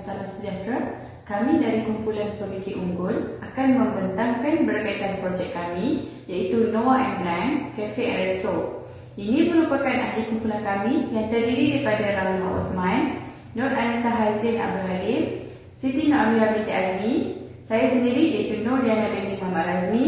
salam sejahtera. Kami dari kumpulan pemikir unggul akan membentangkan berkaitan projek kami iaitu Noah and Blank Cafe and Resto. Ini merupakan ahli kumpulan kami yang terdiri daripada Ramlah Osman, Nur Anissa Hazrin Abdul Halim, Siti Nur Amirah binti Azmi, saya sendiri iaitu Nur Diana binti Muhammad Razmi,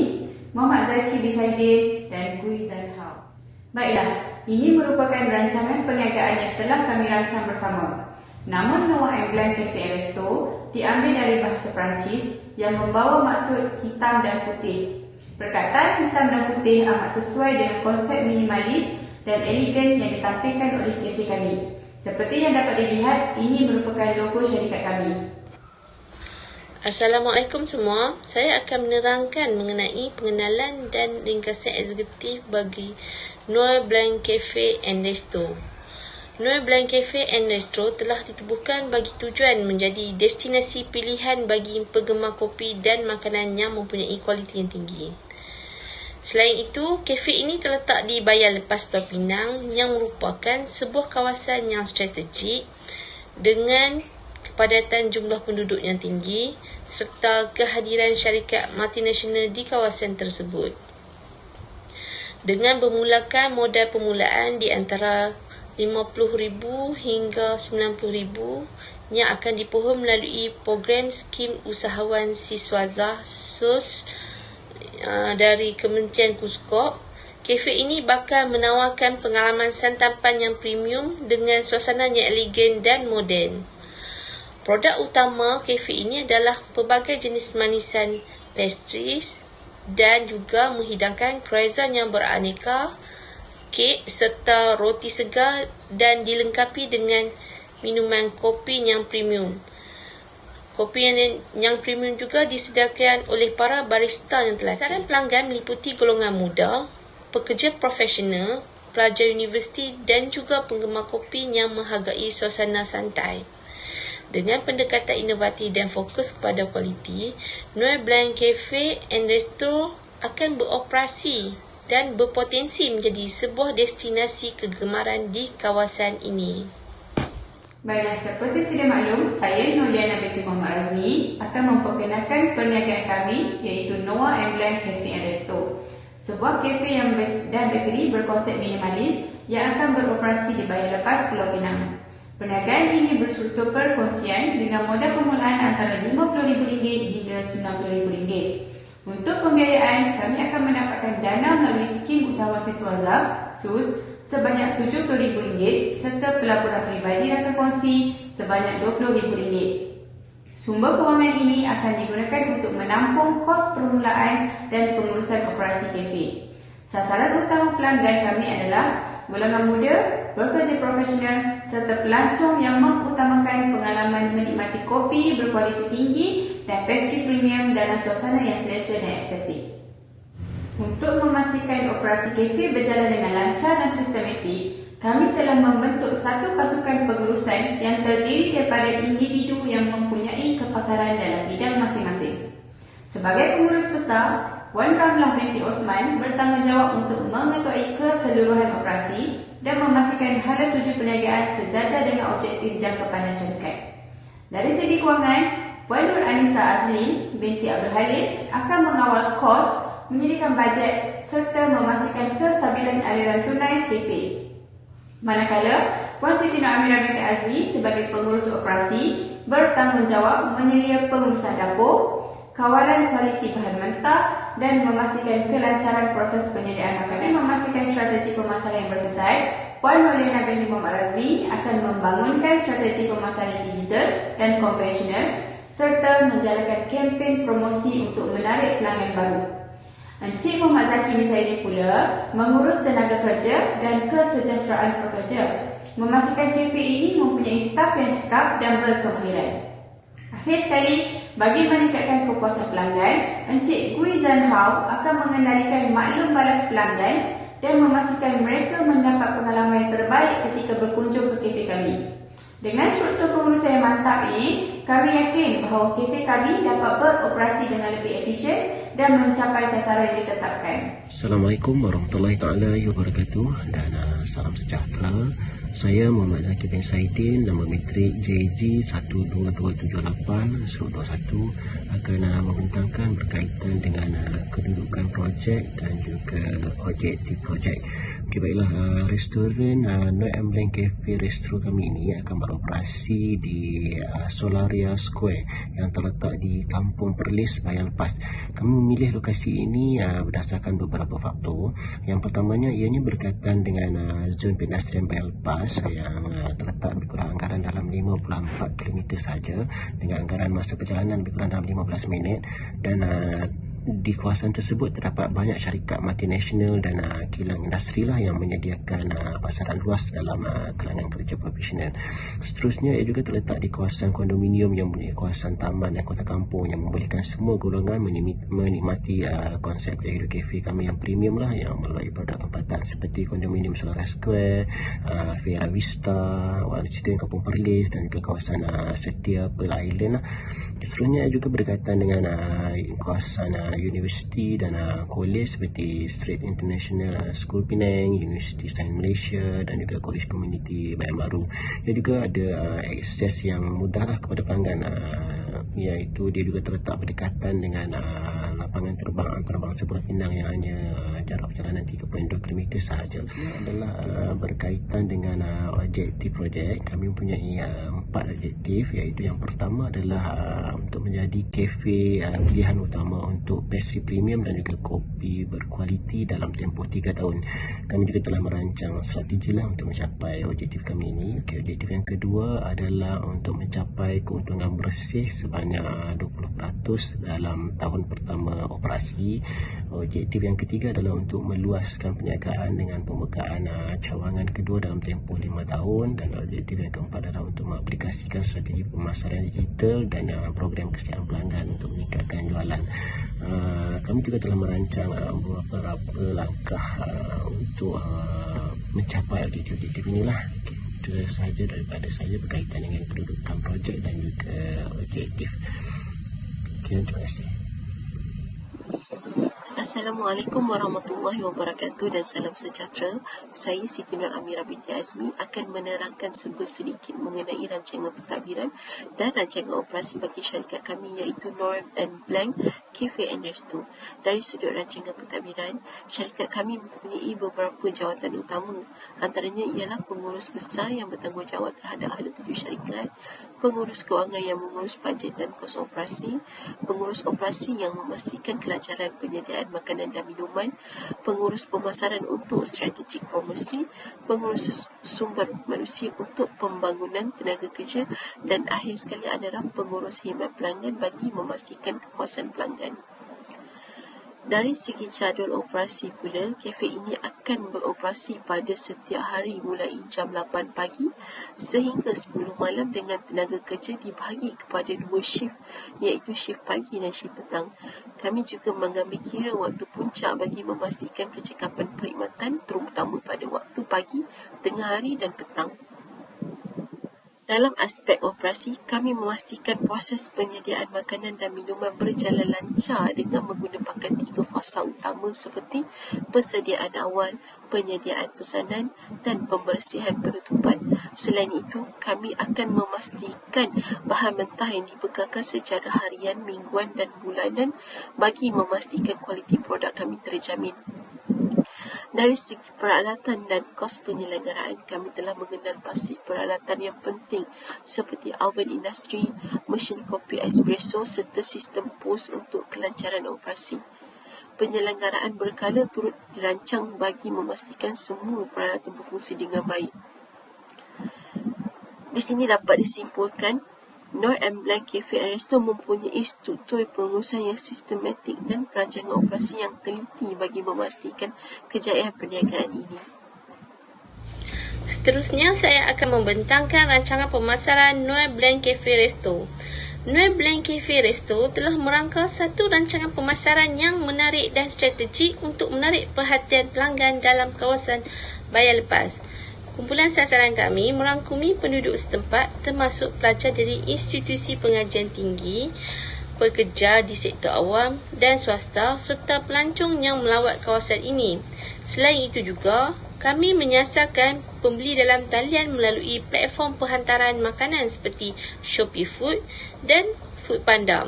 Muhammad Zaki Bisaidin dan Gui Zanhao. Baiklah, ini merupakan rancangan perniagaan yang telah kami rancang bersama. Nama Noah and Blanc Cafe and Resto diambil dari bahasa Perancis yang membawa maksud hitam dan putih. Perkataan hitam dan putih amat sesuai dengan konsep minimalis dan elegan yang ditampilkan oleh kafe kami. Seperti yang dapat dilihat, ini merupakan logo syarikat kami. Assalamualaikum semua. Saya akan menerangkan mengenai pengenalan dan ringkasan eksekutif bagi Noir Blanc Cafe and Resto. Noir Blanc Cafe and Resto telah ditubuhkan bagi tujuan menjadi destinasi pilihan bagi penggemar kopi dan makanan yang mempunyai kualiti yang tinggi. Selain itu, kafe ini terletak di Bayar Lepas Pulau Pinang yang merupakan sebuah kawasan yang strategik dengan kepadatan jumlah penduduk yang tinggi serta kehadiran syarikat multinasional di kawasan tersebut. Dengan bermulakan modal permulaan di antara RM50,000 hingga RM90,000 yang akan dipohon melalui program skim usahawan Siswaza SUS uh, dari Kementerian Kuskop. Kafe ini bakal menawarkan pengalaman santapan yang premium dengan suasana yang elegan dan moden. Produk utama kafe ini adalah pelbagai jenis manisan pastries dan juga menghidangkan croissant yang beraneka, kek serta roti segar dan dilengkapi dengan minuman kopi yang premium. Kopi yang, yang premium juga disediakan oleh para barista yang telah. Saran pelanggan meliputi golongan muda, pekerja profesional, pelajar universiti dan juga penggemar kopi yang menghargai suasana santai. Dengan pendekatan inovatif dan fokus kepada kualiti, Noel Blanc Cafe and Resto akan beroperasi dan berpotensi menjadi sebuah destinasi kegemaran di kawasan ini. Baiklah, seperti sedia maklum, saya Noliana binti Muhammad Razmi akan memperkenalkan perniagaan kami iaitu Noah Blanc Cafe and Resto. Sebuah kafe yang ber- dan bakery berkonsep minimalis yang akan beroperasi di Bayar Lepas Pulau Pinang. Perniagaan ini berstruktur perkongsian dengan modal permulaan antara RM50,000 hingga RM90,000. Untuk pembiayaan, kami akan mendapatkan dana melalui skim siswaza SUS sebanyak RM70,000 serta pelaburan peribadi dan terkongsi sebanyak RM20,000. Sumber kewangan ini akan digunakan untuk menampung kos permulaan dan pengurusan operasi kafe. Sasaran utama pelanggan kami adalah golongan muda, bekerja profesional serta pelancong yang mengutamakan pengalaman menikmati kopi berkualiti tinggi dan pastry premium dalam suasana yang selesa dan estetik. Untuk memastikan operasi kafe berjalan dengan lancar dan sistematik, kami telah membentuk satu pasukan pengurusan yang terdiri daripada individu yang mempunyai kepakaran dalam bidang masing-masing. Sebagai pengurus besar, Wan Ramlah binti Osman bertanggungjawab untuk mengetuai keseluruhan operasi dan memastikan hala tuju perniagaan sejajar dengan objektif jangka panjang syarikat. Dari segi kewangan, Puan Nur Anissa Azlin binti Abdul Halim akan mengawal kos, menyediakan bajet serta memastikan kestabilan aliran tunai kafe. Manakala, Puan Siti Nur Amirah binti Azmi sebagai pengurus operasi bertanggungjawab menyelia pengurusan dapur, kawalan kualiti bahan mentah dan memastikan kelancaran proses penyediaan makanan. Memastikan strategi pemasaran yang berkesan, Puan Mauliana binti Muhammad Razmi akan membangunkan strategi pemasaran digital dan konvensional serta menjalankan kempen promosi untuk menarik pelanggan baru. Encik Muhammad Zaki Misaini pula mengurus tenaga kerja dan kesejahteraan pekerja, memastikan kafe ini mempunyai staf yang cekap dan berkemahiran. Akhir sekali, bagi meningkatkan kepuasan pelanggan, Encik Gui Zanhao akan mengendalikan maklum balas pelanggan dan memastikan mereka mendapat pengalaman yang terbaik ketika berkunjung ke kafe kami. Dengan struktur pengurusan yang mantap ini, kami yakin bahawa kafe kami dapat beroperasi dengan lebih efisien dan mencapai sasaran yang ditetapkan. Assalamualaikum warahmatullahi taala wabarakatuh dan uh, salam sejahtera Saya Muhammad Zaki bin Saidin, nama metrik JG 12278-21 akan uh, membentangkan berkaitan dengan uh, kedudukan projek dan juga objektif projek. Okey baiklah, uh, restoran uh, No Emblem Cafe Restro kami ini akan beroperasi di uh, Solaria Square yang terletak di Kampung Perlis, Bayan Lepas. Kami memilih lokasi ini uh, berdasarkan beberapa faktor. Yang pertamanya ianya berkaitan dengan uh, zon pedestrian bas yang uh, terletak lebih kurang anggaran dalam 54 km saja dengan anggaran masa perjalanan lebih kurang dalam 15 minit dan uh, di kawasan tersebut terdapat banyak syarikat multinasional dan uh, kilang industri lah yang menyediakan uh, pasaran luas dalam uh, kalangan kerja profesional. Seterusnya ia juga terletak di kawasan kondominium yang mempunyai kawasan taman dan kota kampung yang membolehkan semua golongan menikmati uh, konsep gaya hidup kafe kami yang premium lah yang melalui produk tempatan seperti kondominium Solar Square, uh, Vera Vista, Cita Kampung Perlis dan juga kawasan uh, Setia Pearl Island lah. Seterusnya juga berkaitan dengan uh, kawasan uh, universiti dan uh, college seperti Strait International uh, School Penang, University Sains Malaysia dan juga College Community Bayan Baru. Ia juga ada uh, akses yang mudah lah kepada pelanggan uh, iaitu dia juga terletak berdekatan dengan uh, lapangan terbang antarabangsa Pulau Pinang yang hanya uh, jarak perjalanan 3.2 km sahaja. Adalah uh, berkaitan dengan uh, objektif projek. Kami mempunyai uh, empat objektif iaitu yang pertama adalah uh, untuk menjadi kafe uh, pilihan utama untuk pastry premium dan juga kopi berkualiti dalam tempoh 3 tahun. Kami juga telah merancang strategi lah untuk mencapai objektif kami ini. Okay, objektif yang kedua adalah untuk mencapai keuntungan bersih sebanyak 20% dalam tahun pertama operasi. Objektif yang ketiga adalah untuk meluaskan perniagaan dengan pembukaan uh, cawangan kedua dalam tempoh 5 tahun dan objektif yang keempat adalah untuk mengaplikasikan strategi pemasaran digital dan uh, program kesihatan pelanggan untuk meningkatkan jualan. Uh, kami juga telah merancang beberapa langkah untuk mencapai objektif-objektif inilah. Itu sahaja daripada saya berkaitan dengan kedudukan projek dan juga objektif. Okay, terima kasih. Assalamualaikum warahmatullahi wabarakatuh dan salam sejahtera. Saya Siti Nur Amira binti Azmi akan menerangkan sedikit mengenai rancangan pentadbiran dan rancangan operasi bagi syarikat kami iaitu Norm and Blank Cafe and Resto. Dari sudut rancangan pentadbiran, syarikat kami mempunyai beberapa jawatan utama. Antaranya ialah pengurus besar yang bertanggungjawab terhadap ahli tujuh syarikat, pengurus kewangan yang mengurus bajet dan kos operasi, pengurus operasi yang memastikan kelancaran penyediaan makanan dan minuman, pengurus pemasaran untuk strategik promosi, pengurus sumber manusia untuk pembangunan tenaga kerja dan akhir sekali adalah pengurus khidmat pelanggan bagi memastikan kepuasan pelanggan. Dari segi jadual operasi pula, kafe ini akan beroperasi pada setiap hari mulai jam 8 pagi sehingga 10 malam dengan tenaga kerja dibahagi kepada dua shift iaitu shift pagi dan shift petang. Kami juga mengambil kira waktu puncak bagi memastikan kecekapan perkhidmatan terutama pada waktu pagi, tengah hari dan petang. Dalam aspek operasi, kami memastikan proses penyediaan makanan dan minuman berjalan lancar dengan menggunakan tiga fasa utama seperti persediaan awal, penyediaan pesanan dan pembersihan penutupan. Selain itu, kami akan memastikan bahan mentah yang dibekalkan secara harian, mingguan dan bulanan bagi memastikan kualiti produk kami terjamin. Dari segi peralatan dan kos penyelenggaraan, kami telah mengenal pasti peralatan yang penting seperti oven industri, mesin kopi espresso serta sistem pos untuk kelancaran operasi. Penyelenggaraan berkala turut dirancang bagi memastikan semua peralatan berfungsi dengan baik. Di sini dapat disimpulkan Nor and Blank Cafe Resto mempunyai struktur pengurusan yang sistematik dan perancangan operasi yang teliti bagi memastikan kejayaan perniagaan ini. Seterusnya, saya akan membentangkan rancangan pemasaran Noel Blanc Cafe Resto. Noel Blanc Cafe Resto telah merangka satu rancangan pemasaran yang menarik dan strategik untuk menarik perhatian pelanggan dalam kawasan Bayar Lepas. Kumpulan sasaran kami merangkumi penduduk setempat termasuk pelajar dari institusi pengajian tinggi, pekerja di sektor awam dan swasta serta pelancong yang melawat kawasan ini. Selain itu juga, kami menyasarkan pembeli dalam talian melalui platform penghantaran makanan seperti Shopee Food dan Foodpanda.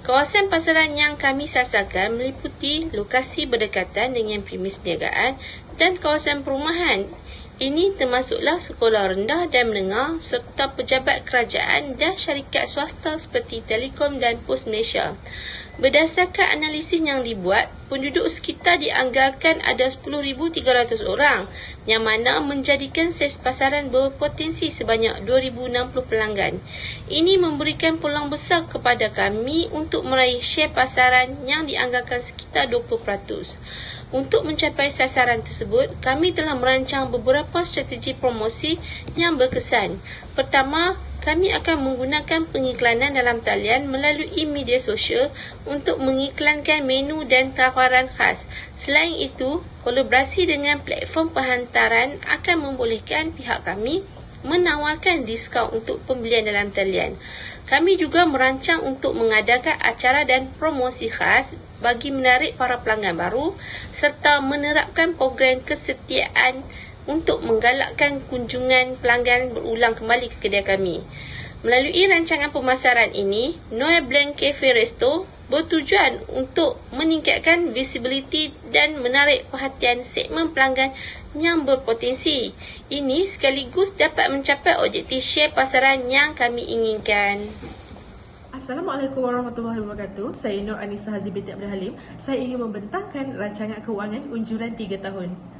Kawasan pasaran yang kami sasarkan meliputi lokasi berdekatan dengan premis perniagaan dan kawasan perumahan. Ini termasuklah sekolah rendah dan menengah serta pejabat kerajaan dan syarikat swasta seperti Telekom dan Pos Malaysia. Berdasarkan analisis yang dibuat, penduduk sekitar dianggarkan ada 10,300 orang yang mana menjadikan saiz pasaran berpotensi sebanyak 2,060 pelanggan. Ini memberikan peluang besar kepada kami untuk meraih share pasaran yang dianggarkan sekitar 20%. Untuk mencapai sasaran tersebut, kami telah merancang beberapa strategi promosi yang berkesan. Pertama, kami akan menggunakan pengiklanan dalam talian melalui media sosial untuk mengiklankan menu dan tawaran khas. Selain itu, kolaborasi dengan platform penghantaran akan membolehkan pihak kami menawarkan diskaun untuk pembelian dalam talian. Kami juga merancang untuk mengadakan acara dan promosi khas bagi menarik para pelanggan baru serta menerapkan program kesetiaan untuk menggalakkan kunjungan pelanggan berulang kembali ke kedai kami. Melalui rancangan pemasaran ini, Noel Blanc Cafe Resto bertujuan untuk meningkatkan visibility dan menarik perhatian segmen pelanggan yang berpotensi. Ini sekaligus dapat mencapai objektif share pasaran yang kami inginkan. Assalamualaikum warahmatullahi wabarakatuh. Saya Nur Anissa Hazi binti Abdul Halim. Saya ingin membentangkan rancangan kewangan unjuran 3 tahun.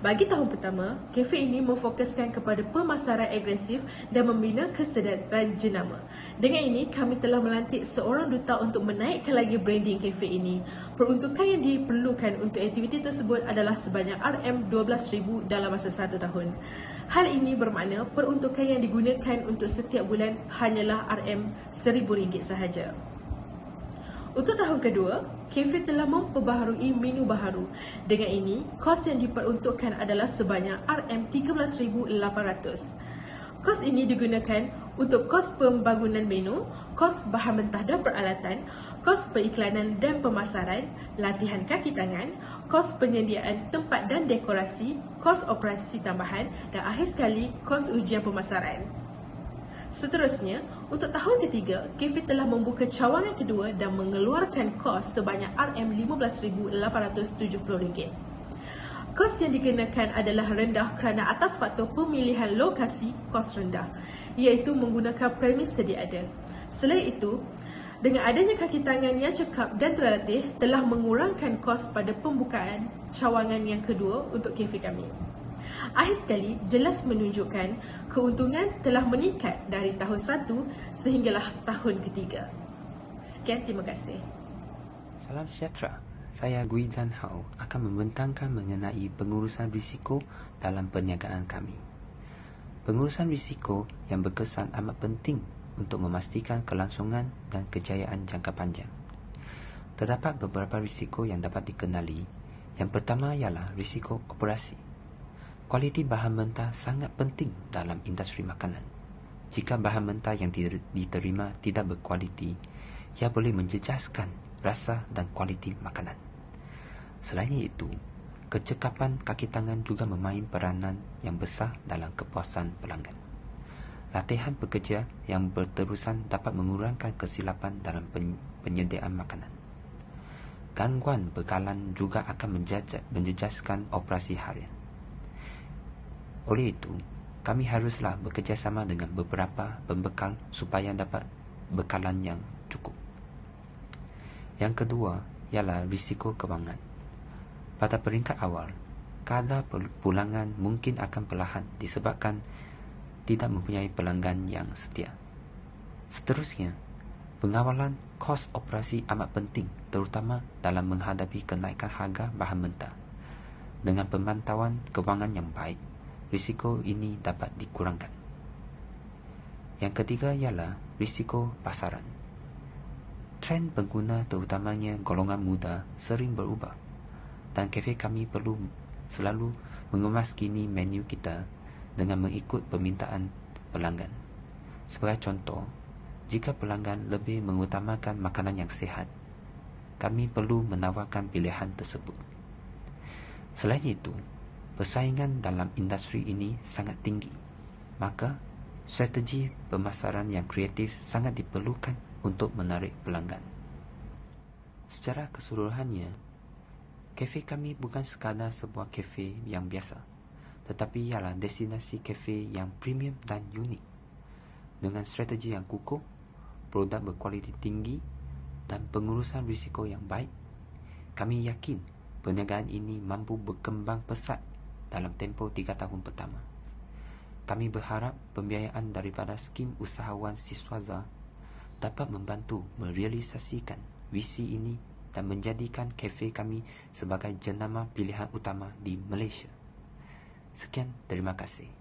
Bagi tahun pertama, kafe ini memfokuskan kepada pemasaran agresif dan membina kesedaran jenama. Dengan ini, kami telah melantik seorang duta untuk menaikkan lagi branding kafe ini. Peruntukan yang diperlukan untuk aktiviti tersebut adalah sebanyak RM12,000 dalam masa satu tahun. Hal ini bermakna peruntukan yang digunakan untuk setiap bulan hanyalah RM1,000 sahaja. Untuk tahun kedua, kafe telah memperbaharui menu baharu. Dengan ini, kos yang diperuntukkan adalah sebanyak RM13,800. Kos ini digunakan untuk kos pembangunan menu, kos bahan mentah dan peralatan, kos periklanan dan pemasaran, latihan kaki tangan, kos penyediaan tempat dan dekorasi, kos operasi tambahan dan akhir sekali kos ujian pemasaran. Seterusnya, untuk tahun ketiga, kafe telah membuka cawangan kedua dan mengeluarkan kos sebanyak RM15,870. Kos yang dikenakan adalah rendah kerana atas faktor pemilihan lokasi kos rendah, iaitu menggunakan premis sedia ada. Selain itu, dengan adanya kaki tangan yang cekap dan terlatih telah mengurangkan kos pada pembukaan cawangan yang kedua untuk kafe kami. Akhir sekali, jelas menunjukkan keuntungan telah meningkat dari tahun satu sehinggalah tahun ketiga. Sekian, terima kasih. Salam sejahtera. Saya Gui Zan Hao akan membentangkan mengenai pengurusan risiko dalam perniagaan kami. Pengurusan risiko yang berkesan amat penting untuk memastikan kelangsungan dan kejayaan jangka panjang. Terdapat beberapa risiko yang dapat dikenali. Yang pertama ialah risiko operasi. Kualiti bahan mentah sangat penting dalam industri makanan. Jika bahan mentah yang diterima tidak berkualiti, ia boleh menjejaskan rasa dan kualiti makanan. Selain itu, kecekapan kaki tangan juga memain peranan yang besar dalam kepuasan pelanggan. Latihan pekerja yang berterusan dapat mengurangkan kesilapan dalam penyediaan makanan. Gangguan bekalan juga akan menjejaskan operasi harian. Oleh itu, kami haruslah bekerjasama dengan beberapa pembekal supaya dapat bekalan yang cukup. Yang kedua ialah risiko kewangan. Pada peringkat awal, kadar pulangan mungkin akan perlahan disebabkan tidak mempunyai pelanggan yang setia. Seterusnya, pengawalan kos operasi amat penting terutama dalam menghadapi kenaikan harga bahan mentah. Dengan pemantauan kewangan yang baik, risiko ini dapat dikurangkan. Yang ketiga ialah risiko pasaran. Trend pengguna terutamanya golongan muda sering berubah dan kafe kami perlu selalu mengemas kini menu kita dengan mengikut permintaan pelanggan. Sebagai contoh, jika pelanggan lebih mengutamakan makanan yang sihat, kami perlu menawarkan pilihan tersebut. Selain itu, Persaingan dalam industri ini sangat tinggi. Maka, strategi pemasaran yang kreatif sangat diperlukan untuk menarik pelanggan. Secara keseluruhannya, kafe kami bukan sekadar sebuah kafe yang biasa, tetapi ialah destinasi kafe yang premium dan unik. Dengan strategi yang kukuh, produk berkualiti tinggi dan pengurusan risiko yang baik, kami yakin perniagaan ini mampu berkembang pesat dalam tempoh tiga tahun pertama. Kami berharap pembiayaan daripada skim usahawan Siswaza dapat membantu merealisasikan visi ini dan menjadikan kafe kami sebagai jenama pilihan utama di Malaysia. Sekian, terima kasih.